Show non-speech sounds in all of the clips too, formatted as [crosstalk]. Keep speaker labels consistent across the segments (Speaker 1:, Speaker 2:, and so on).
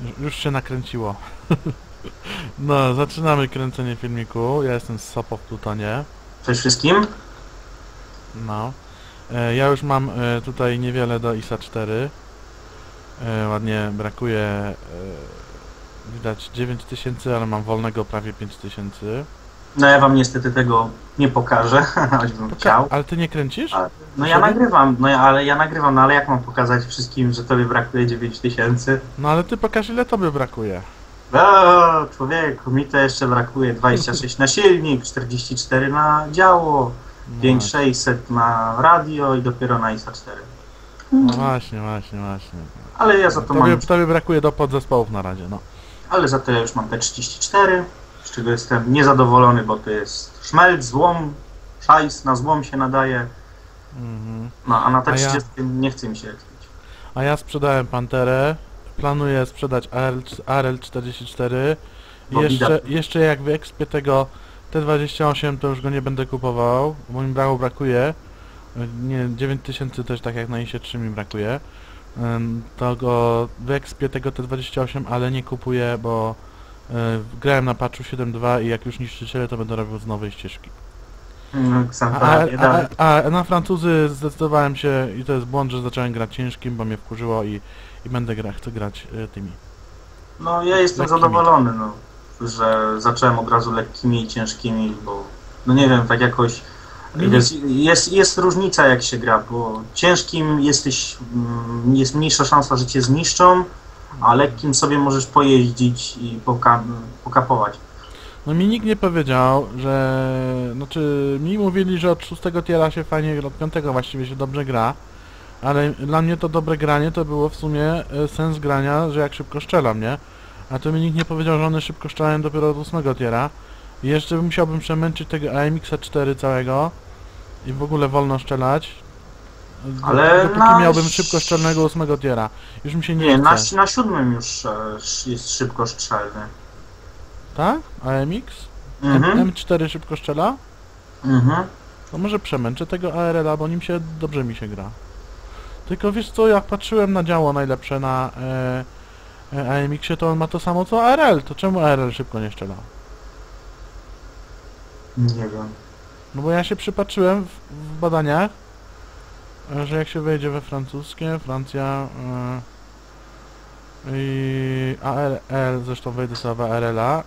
Speaker 1: Ju- Już się nakręciło. [laughs] No, zaczynamy kręcenie filmiku. Ja jestem z Sopo w Plutonie.
Speaker 2: Cześć wszystkim.
Speaker 1: No. E, ja już mam e, tutaj niewiele do ISA 4. E, ładnie brakuje. E, widać 9000, ale mam wolnego prawie 5000.
Speaker 2: No ja wam niestety tego nie pokażę, [laughs] choćbym chciał.
Speaker 1: Ale ty nie kręcisz?
Speaker 2: A, No ja nagrywam, no ja, ale ja nagrywam, no ale jak mam pokazać wszystkim, że tobie brakuje 9000?
Speaker 1: No ale ty pokaż ile tobie brakuje.
Speaker 2: O, człowieku, mi to jeszcze brakuje 26 na silnik, 44 na działo,
Speaker 1: No,
Speaker 2: 5600 na radio i dopiero na ISA 4.
Speaker 1: no właśnie, właśnie, właśnie.
Speaker 2: Ale ja za to
Speaker 1: Tobie,
Speaker 2: mam,
Speaker 1: tobie brakuje do podzespołów na razie, no.
Speaker 2: ale za to ja już mam te 34, z czego jestem niezadowolony, bo to jest szmelc, złom, szajs, na złom się nadaje,
Speaker 1: Mhm.
Speaker 2: no a na
Speaker 1: A ja-
Speaker 2: 30 nie chce mi się ekspić.
Speaker 1: A ja sprzedałem Panterę. Planuję sprzedać ARL, ARL44. I jeszcze, jeszcze jak wyekspię tego T28 to już go nie będę kupował, bo mi brało brakuje. Nie, 9000 też tak jak na ISie 3 mi brakuje. To go wyekspię tego T28, ale nie kupuję, bo grałem na patchu 7.2 i jak już niszczyciele to będę robił z nowej ścieżki.
Speaker 2: No,
Speaker 1: A, a, a, na Francuzy zdecydowałem się i to jest błąd, że zacząłem grać ciężkim, bo mnie wkurzyło i, i będę gra, chcę grać y, tymi.
Speaker 2: No ja jestem
Speaker 1: Lekkimi.
Speaker 2: zadowolony, no, że zacząłem od razu lekkimi i ciężkimi, bo no nie wiem, tak jakoś
Speaker 1: Mhm.
Speaker 2: jest, jest, jest różnica jak się gra, bo ciężkim jesteś, mm, jest mniejsza szansa, że cię zniszczą, a lekkim sobie możesz pojeździć i poka pokapować.
Speaker 1: No mi nikt nie powiedział, że... Znaczy, mi mówili, że od szóstego tiera się fajnie, od piątego właściwie się dobrze gra, ale dla mnie to dobre granie to było w sumie e, sens grania, że jak szybko strzelam, nie? A to mi nikt nie powiedział, że one szybko strzelają dopiero od ósmego tiera. I jeszcze musiałbym przemęczyć tego AMX-a 4 całego i w ogóle wolno strzelać.
Speaker 2: Ale
Speaker 1: Dopóki
Speaker 2: na-
Speaker 1: miałbym szybko strzelnego ósmego tiera. Już mi się nie,
Speaker 2: Nie, na,
Speaker 1: chce.
Speaker 2: na siódmym już e, jest szybko strzelny.
Speaker 1: Tak? AMX?
Speaker 2: Mhm,
Speaker 1: M- M4 szybko strzela?
Speaker 2: mhm.
Speaker 1: To może przemęczę tego ARL-a, bo nim się dobrze mi się gra. Tylko wiesz co, jak patrzyłem na działo najlepsze na e, e, AMX-ie, to on ma to samo co ARL. To czemu ARL szybko nie strzela?
Speaker 2: Nie wiem.
Speaker 1: No bo ja się przypatrzyłem w, w badaniach, że jak się wejdzie we francuskie, Francja e, i ARL, zresztą wejdę sobie w ARL-a, e,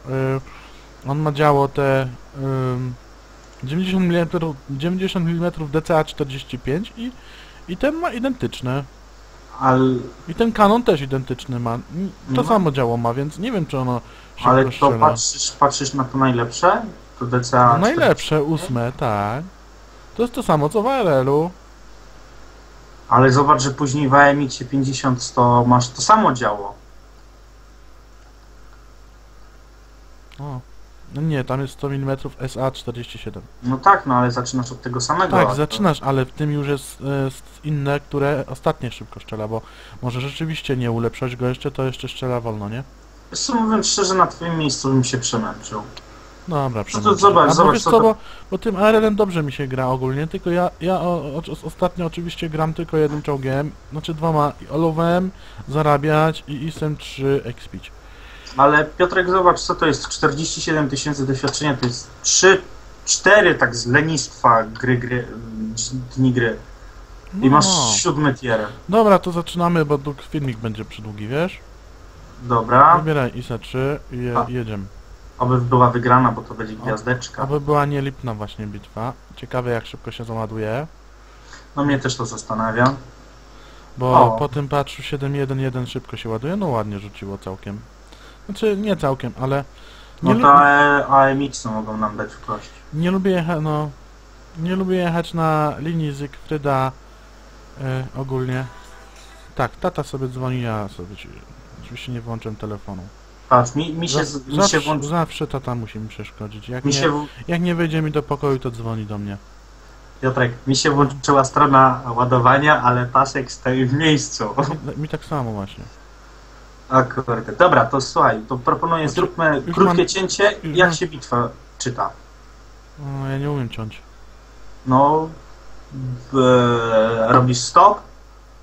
Speaker 1: on ma działo te ym, 90 mm, 90 mm DCA 45 i, i ten ma identyczne.
Speaker 2: Ale,
Speaker 1: I ten kanon też identyczny ma. To
Speaker 2: No.
Speaker 1: samo działo ma, więc nie wiem czy ono szybko
Speaker 2: ale to
Speaker 1: strzela.
Speaker 2: patrzysz, patrzysz na to najlepsze? To DCA
Speaker 1: No najlepsze, ósme, tak. To jest to samo co w ARL-u.
Speaker 2: Ale zobacz, że później w AMX 50 to masz to samo działo.
Speaker 1: O. No nie, tam jest 100 mm SA 47.
Speaker 2: No tak, no ale zaczynasz od tego samego.
Speaker 1: Tak, zaczynasz, ale w tym już jest, e, jest inne, które ostatnie szybko strzela, bo może rzeczywiście nie ulepszać go jeszcze, to jeszcze strzela wolno, nie?
Speaker 2: Wiesz co, mówiąc szczerze, na twoim miejscu bym się przemęczył.
Speaker 1: Dobra,
Speaker 2: to
Speaker 1: przemęczę.
Speaker 2: zobacz,
Speaker 1: A
Speaker 2: zobacz,
Speaker 1: wiesz
Speaker 2: co
Speaker 1: bo, bo tym ARL-em dobrze mi się gra ogólnie, tylko ja, ja o, o, ostatnio oczywiście gram tylko jednym czołgiem, znaczy dwoma, olowem, zarabiać i ISem 3 expić.
Speaker 2: Ale Piotrek, zobacz, co to jest 47 tysięcy doświadczenia, to jest 3, 4 tak z lenistwa gry, gry, dni gry. I
Speaker 1: No.
Speaker 2: masz siódmy tier.
Speaker 1: Dobra, to zaczynamy, bo filmik będzie przydługi, wiesz?
Speaker 2: Dobra,
Speaker 1: Wybieraj ISA 3 i je, jedziemy.
Speaker 2: Aby była wygrana, bo to będzie gwiazdeczka.
Speaker 1: Aby była nielipna właśnie bitwa. Ciekawe jak szybko się załaduje.
Speaker 2: No mnie też to zastanawia.
Speaker 1: Bo
Speaker 2: O.
Speaker 1: po tym patchu 7.1.1 szybko się ładuje, no ładnie rzuciło całkiem. Znaczy nie całkiem, ale nie,
Speaker 2: No
Speaker 1: lu-
Speaker 2: to E- AMX mogą nam dać w kość.
Speaker 1: nie lubię jechać, no nie lubię jechać na linii Zygfryda e, ogólnie. Tak, tata sobie dzwoni, ja sobie ci- oczywiście nie włączam telefonu.
Speaker 2: Patrz, mi, mi się,
Speaker 1: Zaw-
Speaker 2: mi się
Speaker 1: zawsze,
Speaker 2: włączy...
Speaker 1: zawsze tata musi mi przeszkodzić. Jak
Speaker 2: Mi
Speaker 1: nie,
Speaker 2: się,
Speaker 1: jak nie wejdzie mi do pokoju, to dzwoni do mnie.
Speaker 2: Piotrek, mi się włączyła strona ładowania, ale pasek stoi w miejscu.
Speaker 1: Mi, mi tak samo właśnie.
Speaker 2: A kurde. Dobra, to słuchaj, to proponuję,
Speaker 1: Znaczy,
Speaker 2: zróbmy
Speaker 1: już
Speaker 2: krótkie
Speaker 1: mam-
Speaker 2: cięcie,
Speaker 1: już
Speaker 2: jak
Speaker 1: mam-
Speaker 2: się bitwa czyta.
Speaker 1: No, ja nie umiem ciąć.
Speaker 2: No, e, robisz stop,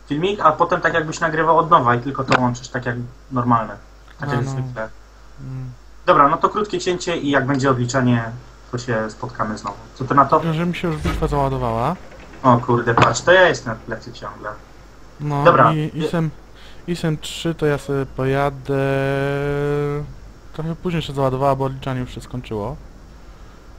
Speaker 2: filmik, a potem tak jakbyś nagrywał od nowa i tylko to łączysz tak jak normalne. Tak
Speaker 1: No, no.
Speaker 2: zwykle.
Speaker 1: Mm.
Speaker 2: Dobra, no to krótkie cięcie i jak będzie odliczanie, to się spotkamy znowu. Co ty na to?
Speaker 1: Że mi się już bitwa załadowała.
Speaker 2: O kurde, patrz, to ja jestem na plecy ciągle.
Speaker 1: No
Speaker 2: Dobra.
Speaker 1: i ISem, ISem 3 to ja sobie pojadę... Trochę później się załadowała, bo odliczanie już się skończyło.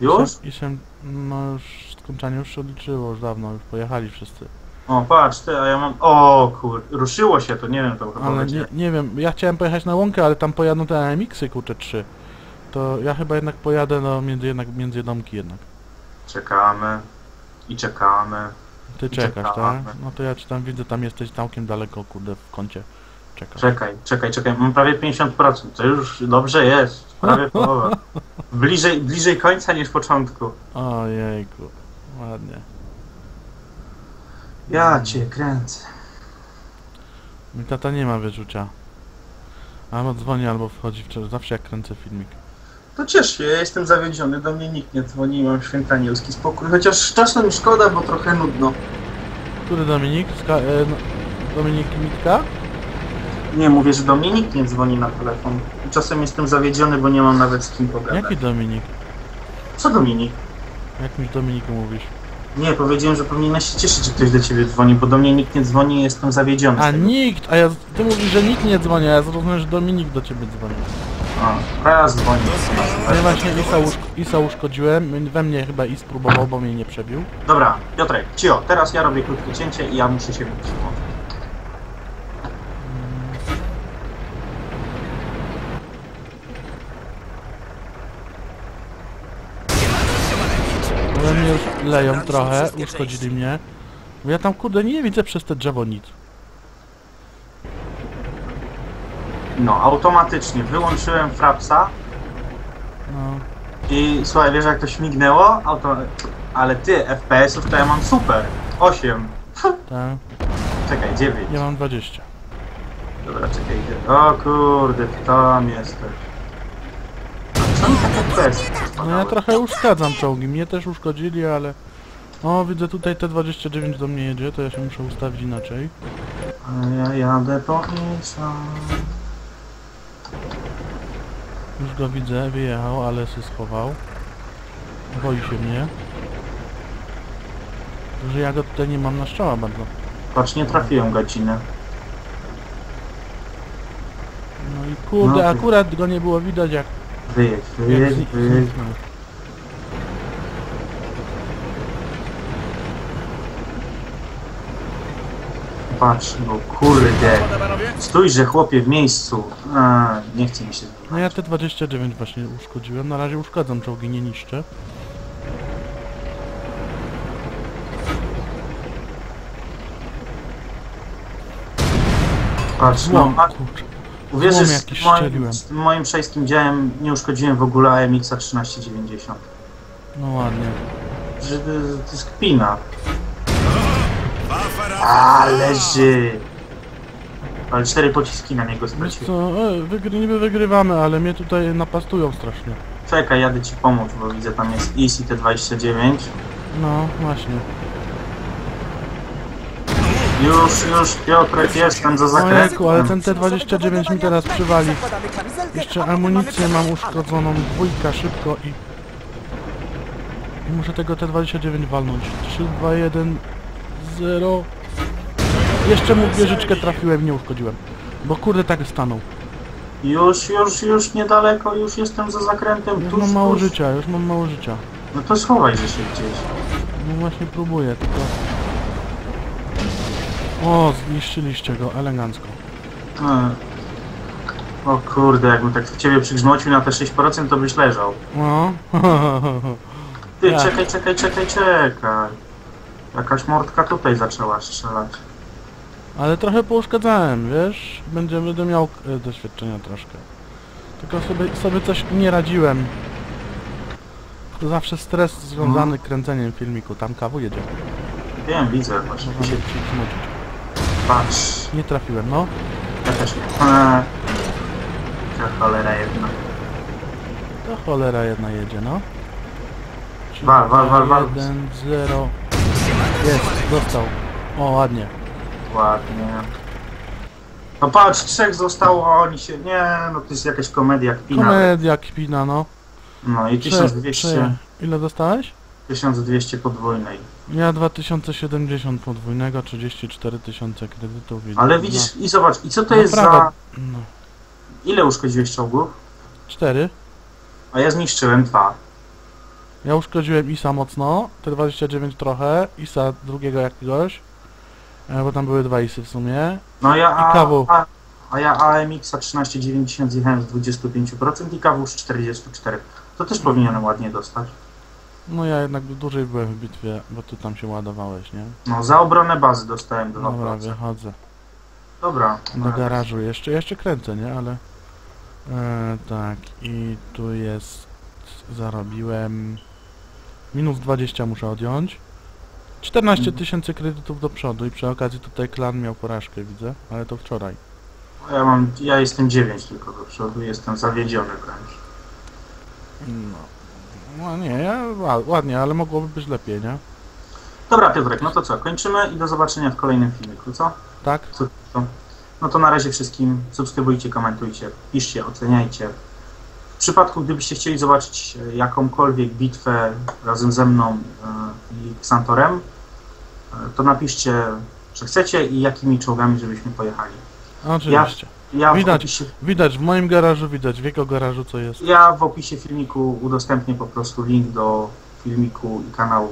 Speaker 2: Już?
Speaker 1: ISem, no już skończenie już się odliczyło, już dawno, już pojechali wszyscy.
Speaker 2: O, patrz, ty, a ja mam... O kur... ruszyło się to, nie wiem, to chyba
Speaker 1: Ale
Speaker 2: będzie.
Speaker 1: nie, nie wiem, ja chciałem pojechać na łąkę, ale tam pojadą te AMX-y, kurczę, 3. To ja chyba jednak pojadę, no, między, jednak, między domki jednak.
Speaker 2: Czekamy. I czekamy.
Speaker 1: Ty czekasz, tak?
Speaker 2: Czekamy.
Speaker 1: No to ja ci tam widzę, tam jesteś całkiem daleko, kurde, w kącie. Czekasz.
Speaker 2: Czekaj, czekaj, czekaj, mam prawie 50%, to już dobrze jest, prawie [laughs] połowa. Bliżej, bliżej końca niż początku.
Speaker 1: Ojejku, ładnie.
Speaker 2: Ja cię kręcę.
Speaker 1: Mój tata nie ma wyrzucia. Albo dzwoni, albo wchodzi w zawsze jak kręcę filmik.
Speaker 2: To ciesz się, ja jestem zawiedziony, do mnie nikt nie dzwoni, mam święta anielski spokój, chociaż czasem szkoda, bo trochę nudno.
Speaker 1: Który Dominik? Ska e, no, Dominik Mitka?
Speaker 2: Nie, mówię, że do mnie nikt nie dzwoni na telefon. Czasem jestem zawiedziony, bo nie mam nawet z kim pogadać.
Speaker 1: Jaki Dominik?
Speaker 2: Co Dominik?
Speaker 1: Jakimś Dominiku mówisz?
Speaker 2: Nie, powiedziałem, że powinieneś się cieszyć, że ktoś do ciebie dzwoni, bo do mnie nikt nie dzwoni i jestem zawiedziony. z
Speaker 1: A
Speaker 2: tego.
Speaker 1: nikt! A ja, ty mówisz, że nikt nie dzwoni, a ja zrozumiałem, że Dominik do ciebie dzwoni.
Speaker 2: A, teraz dzwoni.
Speaker 1: No i właśnie Isa, uszk Isa uszkodziłem, we mnie chyba Is próbował, bo mnie nie przebił.
Speaker 2: Dobra, Piotrek, cio, teraz ja robię krótkie cięcie i ja muszę się wytrzymać.
Speaker 1: Ale mnie już leją trochę, uszkodzili mnie. Bo ja tam kurde nie widzę przez te drzewo nic.
Speaker 2: No, automatycznie wyłączyłem frapsa
Speaker 1: No.
Speaker 2: i słuchaj, wiesz jak to śmignęło? Auto... Ale ty, FPS-ów to ja mam super. 8.
Speaker 1: Tak,
Speaker 2: Czekaj, 9.
Speaker 1: ja mam 20.
Speaker 2: Dobra, czekaj, idę. O kurde, tam jesteś.
Speaker 1: No ja trochę uszkadzam czołgi, mnie też uszkodzili, ale... O, widzę tutaj T29 do mnie jedzie, to ja się muszę ustawić inaczej.
Speaker 2: A ja jadę po Isa.
Speaker 1: Już go widzę, wyjechał, ale się schował. Boi się mnie. Że ja go tutaj nie mam na strzała bardzo.
Speaker 2: Patrz, nie trafiłem godzinę.
Speaker 1: No i kurde,
Speaker 2: No
Speaker 1: akurat go nie było widać jak...
Speaker 2: Wyjedź,
Speaker 1: jak
Speaker 2: wyjedź,
Speaker 1: zni-
Speaker 2: wyjedź.
Speaker 1: zniknął.
Speaker 2: Patrz, no kurde. Stójże chłopie w miejscu. A, nie chce mi się.
Speaker 1: No ja T29 właśnie uszkodziłem, na razie uszkadzam czołgi, nie niszczę.
Speaker 2: Patrz, no, a,
Speaker 1: kurczę.
Speaker 2: Uwierzysz, z moim, z moim przejskim działem nie uszkodziłem w ogóle AMX-a 1390.
Speaker 1: No ładnie.
Speaker 2: Że to, to jest kpina. Ale cztery pociski na niego straciłem.
Speaker 1: co, e, wygry, niby wygrywamy, ale mnie tutaj napastują strasznie.
Speaker 2: Czekaj, jadę ci pomóc, bo widzę tam jest Easy T29.
Speaker 1: No, właśnie.
Speaker 2: Już, już, Piotrek, jestem za
Speaker 1: Ojejku, ale
Speaker 2: zakrętem.
Speaker 1: ten T29 mi teraz przywali. Jeszcze amunicję mam uszkodzoną, dwójka, szybko i... I muszę tego T29 walnąć. 3, 2, 1, 0... Jeszcze mu wieżyczkę trafiłem nie uszkodziłem. Bo kurde tak stanął.
Speaker 2: Już, już, już niedaleko, już jestem za zakrętem.
Speaker 1: Już
Speaker 2: Tuż,
Speaker 1: mam mało
Speaker 2: tuż.
Speaker 1: życia, już mam mało życia.
Speaker 2: No to schowaj się gdzieś.
Speaker 1: No właśnie próbuję, tylko... O, zniszczyliście go, elegancko.
Speaker 2: Hmm. O kurde, jakbym tak w ciebie przygrzmocił na te 6%, to byś leżał.
Speaker 1: No. [laughs]
Speaker 2: Ty,
Speaker 1: Tak.
Speaker 2: czekaj, czekaj, czekaj, czekaj. Jakaś mordka tutaj zaczęła strzelać.
Speaker 1: Ale trochę pouszkadzałem, wiesz? Będzie, będę miał e, doświadczenia troszkę. Tylko sobie, sobie coś nie radziłem. To zawsze stres związany kręceniem filmiku. Tam kawu jedzie.
Speaker 2: Wiem, widzę właśnie. Się,
Speaker 1: się zmucić.
Speaker 2: Patrz.
Speaker 1: Nie trafiłem, no.
Speaker 2: Ja też nie. Eee. Ta cholera jedna.
Speaker 1: To cholera jedna jedzie, no.
Speaker 2: Wal, wal, wal, wal.
Speaker 1: 1, 0. Jest, dostał. O, ładnie.
Speaker 2: Ładnie. No patrz, trzech zostało, a oni się... Nie, no to jest jakaś komedia kpina.
Speaker 1: Komedia kpina, no.
Speaker 2: No i
Speaker 1: Prze-
Speaker 2: 1200,
Speaker 1: prze- Ile dostałeś?
Speaker 2: 1200 podwójnej.
Speaker 1: Ja 2070 podwójnego, 34 tysiące kredytów.
Speaker 2: Ale widzisz, i zobacz, i co to
Speaker 1: No
Speaker 2: jest za...
Speaker 1: No.
Speaker 2: Ile uszkodziłeś czołgów?
Speaker 1: 4.
Speaker 2: A ja zniszczyłem dwa.
Speaker 1: Ja uszkodziłem ISA mocno, te 29 trochę, ISA drugiego jakiegoś, e, bo tam były dwa ISy w sumie.
Speaker 2: No ja...
Speaker 1: I KW.
Speaker 2: A, a ja AMX-a 1390 zjechałem z 25% i KW z 44. To też powinienem ładnie dostać.
Speaker 1: No ja jednak dłużej byłem w bitwie, bo ty tam się ładowałeś, nie?
Speaker 2: No, za obronę bazy dostałem 2%.
Speaker 1: Dobra, wychodzę.
Speaker 2: Dobra.
Speaker 1: Do garażu jeszcze, jeszcze kręcę, nie? Ale... E, tak, i tu jest... Zarobiłem... Minus 20 muszę odjąć. 14
Speaker 2: Mhm.
Speaker 1: tysięcy kredytów do przodu i przy okazji tutaj klan miał porażkę, widzę, ale to wczoraj.
Speaker 2: Ja mam, ja jestem 9 tylko do przodu, jestem zawiedziony wręcz.
Speaker 1: No. No nie, ładnie, ale mogłoby być lepiej, nie?
Speaker 2: Dobra Piotrek, no to co, kończymy i do zobaczenia w kolejnym filmiku, co?
Speaker 1: Tak?
Speaker 2: No to na razie wszystkim subskrybujcie, komentujcie, piszcie, oceniajcie. W przypadku gdybyście chcieli zobaczyć e, jakąkolwiek bitwę razem ze mną e, i Xantorem, e, to napiszcie, że chcecie i jakimi czołgami, żebyśmy pojechali.
Speaker 1: Oczywiście.
Speaker 2: Ja w
Speaker 1: Widać.
Speaker 2: opisie
Speaker 1: Widać, w moim garażu widać, w jego garażu co jest.
Speaker 2: Ja w opisie filmiku udostępnię po prostu link do filmiku i kanału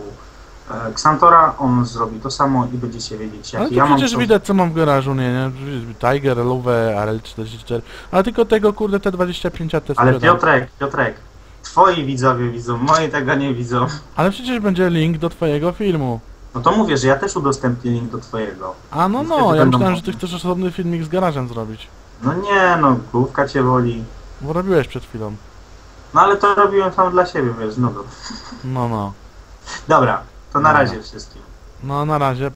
Speaker 2: e, Xantora. On zrobi to samo i będziecie wiedzieć,
Speaker 1: Ale
Speaker 2: jaki
Speaker 1: to
Speaker 2: ja mam
Speaker 1: przecież
Speaker 2: co-
Speaker 1: widać co mam w garażu, nie, nie? Tiger, Luwe, RL44. Ale tylko tego kurde T25 AT
Speaker 2: Ale. Piotrek, Piotrek, twoi widzowie widzą, moi tego nie widzą.
Speaker 1: Ale przecież będzie link do twojego filmu.
Speaker 2: No to mówię, że ja też udostępnię link do twojego.
Speaker 1: A no no, ja myślałem, że ty chcesz osobny filmik z garażem zrobić.
Speaker 2: No nie, no główka cię woli.
Speaker 1: Bo robiłeś przed chwilą.
Speaker 2: No ale to robiłem tam dla siebie, wiesz, no.
Speaker 1: No no.
Speaker 2: Dobra, to na
Speaker 1: Dobra.
Speaker 2: razie wszystkim.
Speaker 1: No na razie.